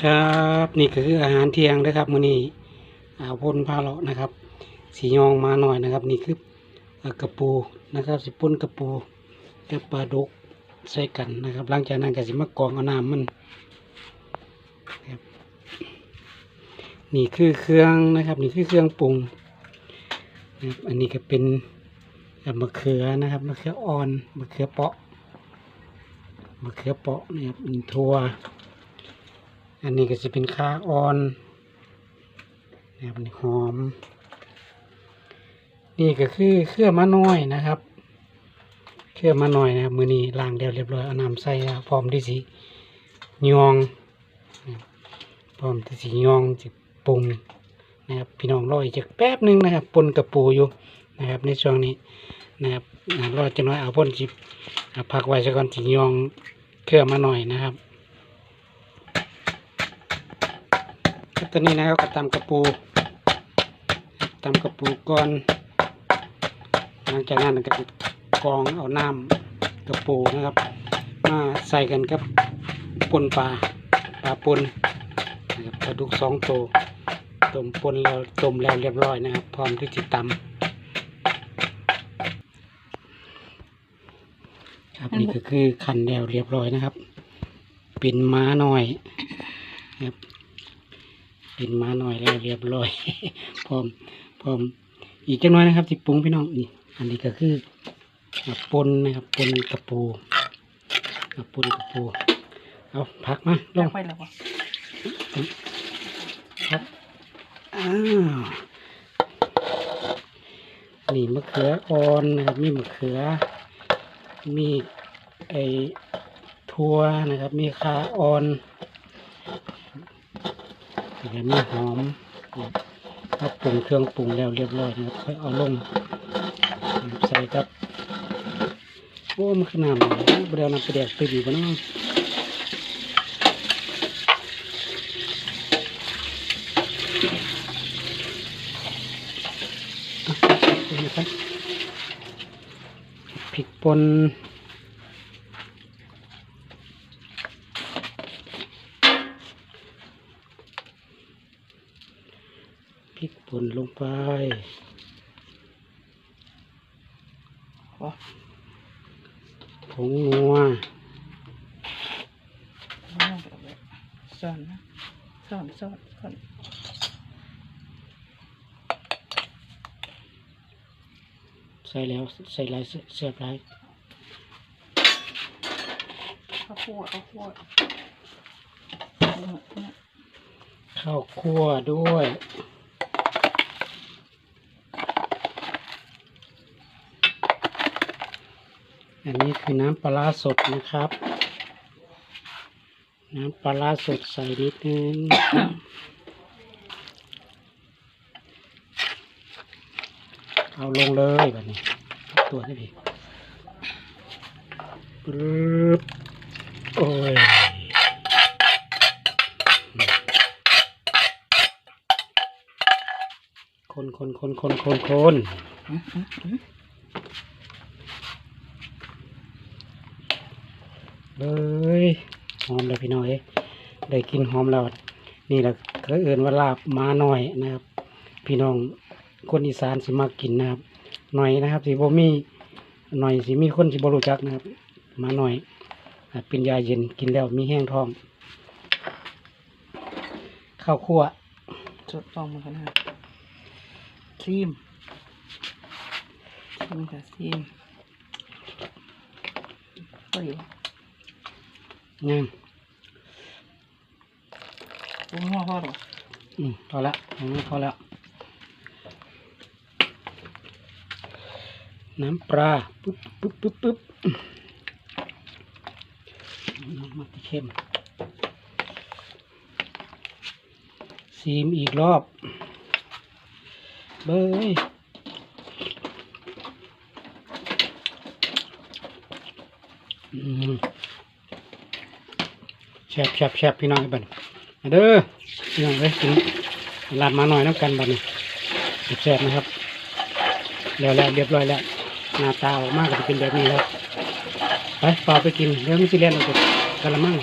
ครับนี่ก็คืออาหารเที่ยงนะครับมื้อนี้อ่าวพนพาเลาะนะครับ สียองมาหน่อยนะครับ นี่คือกระปูนะครับ สิป่นกระปูกับปลาดุกใส่กันนะครับหลังจากนั้นก็สิมากรองเอาน้ำมันครับนี่คือเครื่องนะครับ นี่คือเครื่องปรุงนะครับอันนี้ก็เป็นมะเขือนะครับมะเขืออ่อนมะเขือเปาะมะเขือเปาะนะครับมีถั่ว อันนี้ก็จะเป็นข้าอ่อนนะครับนี่หอม นี่ก็คือเครื่องมะน้อยนะครับ เครื่องมะน้อยนะครับ มือนี้ล้างเดียวเรียบร้อยเอาน้ำใส่พร้อมที่สิยองพร้อมที่สิยองจะปรุงนะครับพี่น้องรออีกจักแป๊บหนึงนะครับปนกระปูอยู่นะครับ ในช่วงนี้นะครับรอจะน้อยเอาพ่นจิบพักไว้สักก่อนสิยองเครื่องมะน้อยนะครับ ตอนนี้นะครับก็ตำกระปูตำกระปูก่อนหลังจากนั้นก็กองเอาน้ำกระปูนะครับ มาใส่กันกับปนปลาปลาปนนะครับปลาดุกสองตัวต้มปนแล้วต้มแล้วเรียบร้อยนะครับ พร้อมที่จะตำครับนี่ก็คือขันแล้วเรียบร้อยนะครับ เป็นม้าหน่อยครับ เป็นมาหน่อยแล้วเรียบร้อย พร้อมพร้อมอีกจังน้อยนะครับที่ปรุงพี่น้องนี่อันนี้ก็คืออ่าปนนะครับปนกระปูอ่าปนกระปู เอาพักมาลลองงไปแล้วบ่ครับอ้าวนี่มะเขืออ่อนนะครับมีมะเขือ มีไอทั่วนะครับ มีคาอ่อน แล้วก็มีหอมถ้าปรุงเครื่องปรุงแล้วเรียบร้อยนะครับค่อยเอาลงใส่กับโอ้มันขนาดไหนเรียวน้ำไปแดกไปดีกว่าน้องพริกป่น ริกป่นลงไปบ่ผงนัวลงไปเอาไว้ซ่อนนะซ่อนซ่อนซ่อนใส่แล้วใส่หลายเสียบหลายข้าวคั่วข้าวคั่วเนี่ยข้าวคั่วด้วย อันนี้คือน้ำปลาร้าสดนะครับ น้ำปลาร้าสดใส่นิดนึงเอาลงเลยแบบนี้ตัวให้ดีปึ๊บโอ้ยคนคนคนคนคนคน อื้ออื้ออื้อ เลยหอมเลยพี่น้อยได้กินหอมแล้วนี่แหละเขาเอื่นว่าลาบมาหน่อยนะครับ พี่น้องคนอีสานสิมากินนะครับ หน่อยนะครับสิบ่มีหน่อยสิมีคนสิบ่รู้จักนะครับ มาหน่อยเป็นยาเย็นกินแล้วมีแห้งท้อง ข้าวคั่วสดฟองมันกันนะครีมครีมกับครีมก็อยู่ ย่างปรุงหัวพ่อหรออืมพอละอันนี้พอแล้ว น้ำปลาปึ๊บปึ๊บปึ๊บปึ๊บน้ำมันเข้มซีมอีกรอบ เบ้ยอืม แซ่บแชบแซ่บพี่น้องไอ้บัดนเด้อพี่น้องเลยกินลาดมาหน่อยน้ำกันบัดนี้แชบนะครับแล้วแล้วเรียบร้อยแล้วหน้าตาออกมาก็จะเป็นแบบนี้ครับไปเปล่าไปกินเดี๋ยวมันสิเลนเราจะกะละมัง